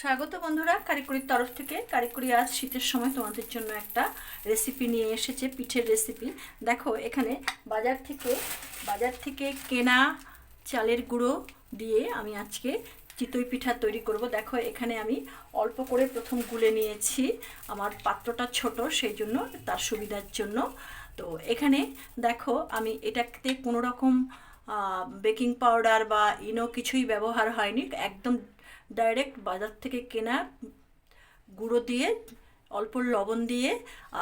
স্বাগত বন্ধুরা, কারিকুরির তরফ থেকে। কারিকুরি আজ শীতের সময় তোমাদের জন্য একটা রেসিপি নিয়ে এসেছে, পিঠের রেসিপি দেখো, এখানে বাজার থেকে বাজার থেকে কেনা চালের গুঁড়ো দিয়ে আমি আজকে চিতই পিঠা তৈরি করব। দেখো, এখানে আমি অল্প করে প্রথম গুলে নিয়েছি। আমার পাত্রটা ছোট, সেই জন্য তার সুবিধার জন্য। তো এখানে দেখো, আমি এটাতে কোনো রকম বেকিং পাউডার বা ইনো কিছুই ব্যবহার হয়নি। একদম ডাইরেক্ট বাজার থেকে কেনা গুঁড়ো দিয়ে, অল্প লবণ দিয়ে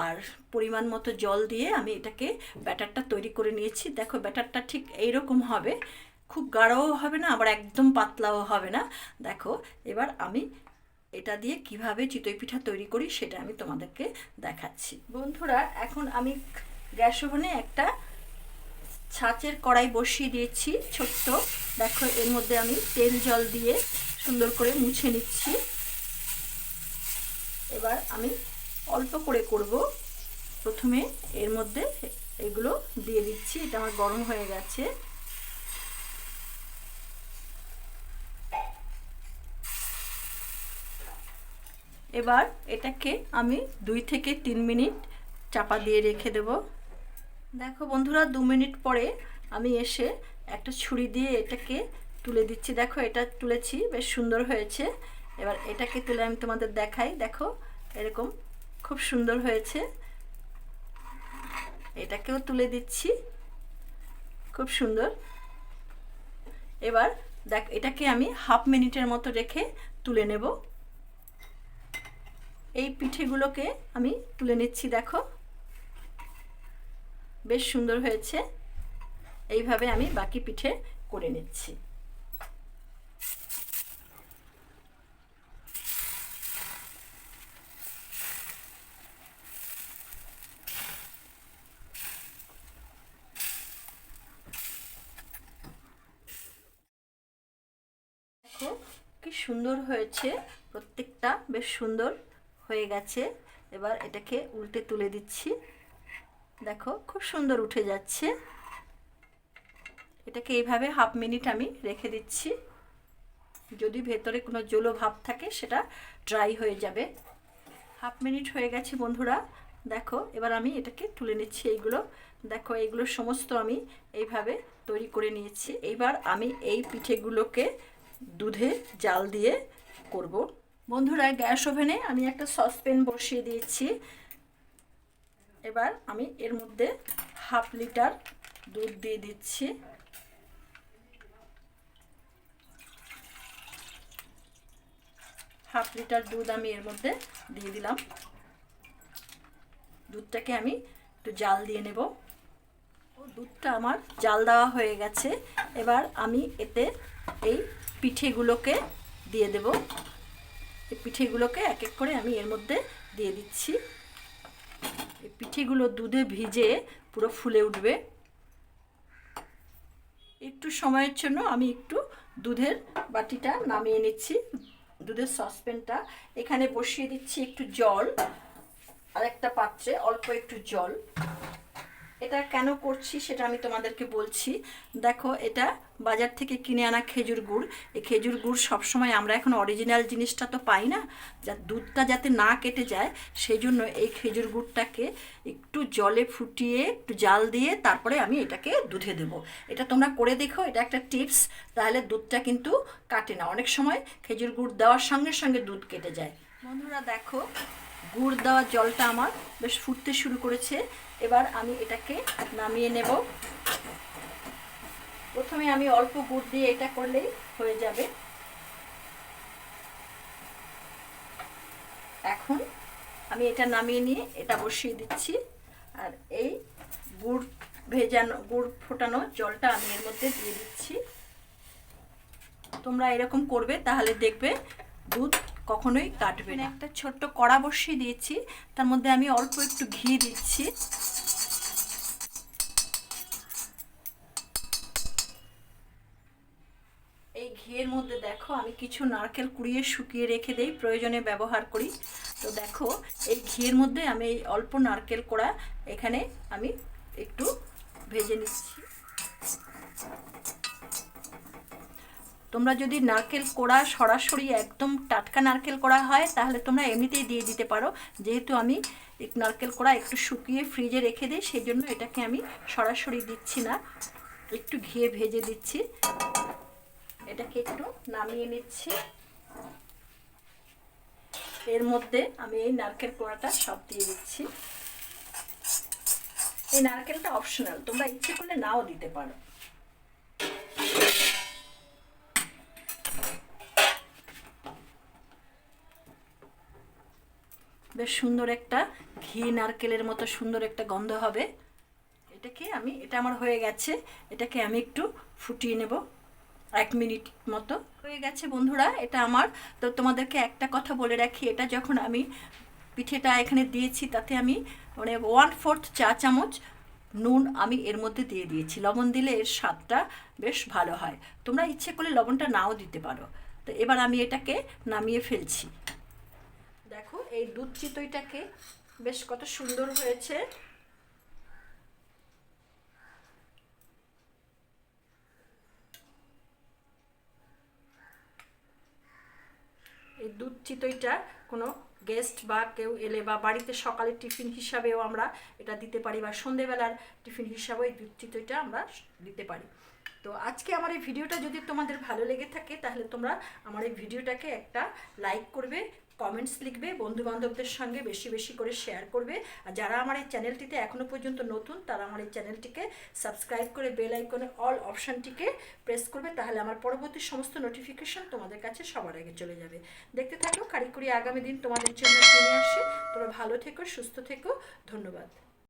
আর পরিমাণ মতো জল দিয়ে আমি এটাকে ব্যাটারটা তৈরি করে নিয়েছি। দেখো ব্যাটারটা ঠিক এইরকম হবে। খুব গাঢ়ও হবে না, আবার একদম পাতলাও হবে না। দেখো, এবার আমি এটা দিয়ে কীভাবে চিতই পিঠা তৈরি করি সেটা আমি তোমাদেরকে দেখাচ্ছি। বন্ধুরা, এখন আমি গ্যাস ওভেনে একটা ছাঁচের কড়াই বসিয়ে দিয়েছি ছোট্ট। দেখো, এর মধ্যে আমি তেল জল দিয়ে সুন্দর করে মুছে নিচ্ছি। এবার আমি অল্প করে করব। প্রথমে এর মধ্যে এগুলো দিয়ে দিচ্ছি, এটা আমার গরম হয়ে গেছে। এবার এটাকে আমি দুই থেকে তিন মিনিট চাপা দিয়ে রেখে দেব। দেখো বন্ধুরা, দু মিনিট পরে আমি এসে একটা ছুরি দিয়ে এটাকে তুলে দিচ্ছি। দেখো, এটা তুলেছি, বেশ সুন্দর হয়েছে। এবার এটাকে তুলে আমি তোমাদের দেখাই। দেখো, এরকম খুব সুন্দর হয়েছে। এটাকেও তুলে দিচ্ছি। খুব সুন্দর। এবার দেখ, এটাকে আমি হাফ মিনিটের মতো রেখে তুলে নেব। এই পিঠেগুলোকে আমি তুলে নিচ্ছি, দেখো। বেশ সুন্দর হয়েছে। এইভাবে আমি বাকি পিঠে করে নিচ্ছি দেখো কি সুন্দর হয়েছে? প্রত্যেকটা বেশ সুন্দর হয়ে গেছে। এবার এটাকে উল্টে তুলে দিচ্ছি। দেখো, খুব সুন্দর উঠে যাচ্ছে। এটাকে এইভাবে হাফ মিনিট আমি রেখে দিচ্ছি। যদি ভেতরে কোনো জলো ভাব থাকে, সেটা ড্রাই হয়ে যাবে। হাফ মিনিট হয়ে গেছে বন্ধুরা। দেখো, এবার আমি এটাকে তুলে নিচ্ছি এইগুলো। দেখো, এইগুলো সমস্ত আমি এইভাবে তৈরি করে নিয়েছি। এবার আমি এই পিঠেগুলোকে দুধে জাল দিয়ে করব। বন্ধুরা, গ্যাস ওভেনে আমি একটা সসপ্যান বসিয়ে দিয়েছি। এবার আমি এর মধ্যে হাফ লিটার দুধ দিয়ে দিচ্ছি। হাফ লিটার দুধ আমি এর মধ্যে দিয়ে দিলাম। দুধটাকে আমি একটু জাল দিয়ে নেব। দুধটা আমার জাল দেওয়া হয়ে গেছে। এবার আমি এতে এই পিঠেগুলোকে দিয়ে দেব। এই পিঠেগুলোকে এক এক করে আমি এর মধ্যে দিয়ে দিচ্ছি। এই পিঠেগুলো দুধে ভিজে পুরো ফুলে উঠবে। একটু সময়ের জন্য আমি একটু দুধের বাটিটা নামিয়ে নিচ্ছি। দুধের সসপ্যানটা এখানে বসিয়ে দিচ্ছি একটু জল আর একটা পাত্রে অল্প একটু জল। এটা কেন করছি সেটা আমি তোমাদেরকে বলছি। দেখো, এটা বাজার থেকে কিনে আনা খেজুর গুড়। এই খেজুর গুড় সবসময় আমরা এখন অরিজিনাল জিনিসটা তো পাই না। যা দুধটা যাতে না কেটে যায় সেই জন্য এই খেজুর গুড়টাকে একটু জলে ফুটিয়ে, একটু জাল দিয়ে তারপরে আমি এটাকে দুধে দেব। এটা তোমরা করে দেখো, এটা একটা টিপস। তাহলে দুধটা কিন্তু কাটে না। অনেক সময় খেজুর গুড় দেওয়ার সঙ্গে সঙ্গে দুধ কেটে যায়। বন্ধুরা, দেখো, গুড় দেওয়া জলটা আমার বেশ ফুটতে শুরু করেছে। এবার আমি এটাকে নামিয়ে নেব। প্রথমে আমি অল্প গুড় দিয়ে এটা করলেই হয়ে যাবে। এখন আমি এটা নামিয়ে নিয়ে এটা বসিয়ে দিচ্ছি। আর এই গুড় ভেজানো, গুড় ফোটানো জলটা আমি এর মধ্যে দিয়ে দিচ্ছি। তোমরা এরকম করবে, তাহলে দেখবে দুধ কখনোই কাটবে না। একটা ছোট্ট কড়া বসিয়ে দিয়েছি তার মধ্যে আমি অল্প একটু ঘি দিচ্ছি। এই ঘিয়ের মধ্যে দেখো আমি কিছু নারকেল কুড়িয়ে শুকিয়ে রেখে দেই প্রয়োজনে ব্যবহার করি। তো দেখো এই ঘিয়ের মধ্যে আমি এই অল্প নারকেল কোড়া এখানে আমি একটু ভেজে নিচ্ছি। তোমরা যদি নারকেল কোড়া সরাসরি একদম টাটকা নারকেল কোড়া হয়, তাহলে তোমরা এমনিতেই দিয়ে দিতে পারো। যেহেতু আমি নারকেল কোড়া একটু শুকিয়ে ফ্রিজে রেখে দিই সেই জন্য এটাকে আমি সরাসরি দিচ্ছি না। একটু ঘিয়ে ভেজে দিচ্ছি। এটাকে একটু নামিয়ে নিচ্ছি। এর মধ্যে আমি এই নারকেল কোড়াটা সব দিয়ে দিচ্ছি। এই নারকেলটা অপশনাল, তোমরা ইচ্ছে করলে নাও দিতে পারো। বেশ সুন্দর একটা ঘি, নারকেলের মতো সুন্দর একটা গন্ধ হবে। এটাকে আমি, এটা আমার হয়ে গেছে। এটাকে আমি একটু ফুটিয়ে নেব। এক মিনিট মতো। হয়ে গেছে বন্ধুরা, এটা আমার। তো তোমাদেরকে একটা কথা বলে রাখি, এটা যখন আমি পিঠেটা এখানে দিয়েছি, তাতে আমি মানে ওয়ান ফোর্থ চা চামচ নুন আমি এর মধ্যে দিয়ে দিয়েছি। লবণ দিলে এর স্বাদটা বেশ ভালো হয়। তোমরা ইচ্ছে করলে লবণটা নাও দিতে পারো। তো এবার আমি এটাকে নামিয়ে ফেলছি। এই দুধ চিতইটাকে বেশ কত সুন্দর হয়েছে। এই দুধ চিতইটা কোনো গেস্ট বা কেউ এলে বা বাড়িতে সকালে টিফিন হিসাবেও আমরা এটা দিতে পারি বা সন্ধেবেলার টিফিন হিসাবেও এই দুধ চিতইটা আমরা দিতে পারি। তো আজকে আমার এই ভিডিওটা যদি তোমাদের ভালো লেগে থাকে তাহলে তোমরা আমার এই ভিডিওটাকে একটা লাইক করবে কমেন্টস লিখবে বন্ধু বান্ধবদের সঙ্গে বেশি বেশি করে শেয়ার করবে। আর যারা আমার এই চ্যানেলটিতে এখনও পর্যন্ত নতুন, তারা আমার এই চ্যানেলটিকে সাবস্ক্রাইব করে বেল আইকনে অল অপশানটিকে প্রেস করবে, তাহলে আমার পরবর্তী সমস্ত নোটিফিকেশন তোমাদের কাছে সবার আগে চলে যাবে। দেখতে থাকো, কারিকুরি আগামী দিন তোমাদের জন্য নিয়ে আসে। তোমরা ভালো থেকো, সুস্থ থেকো, ধন্যবাদ।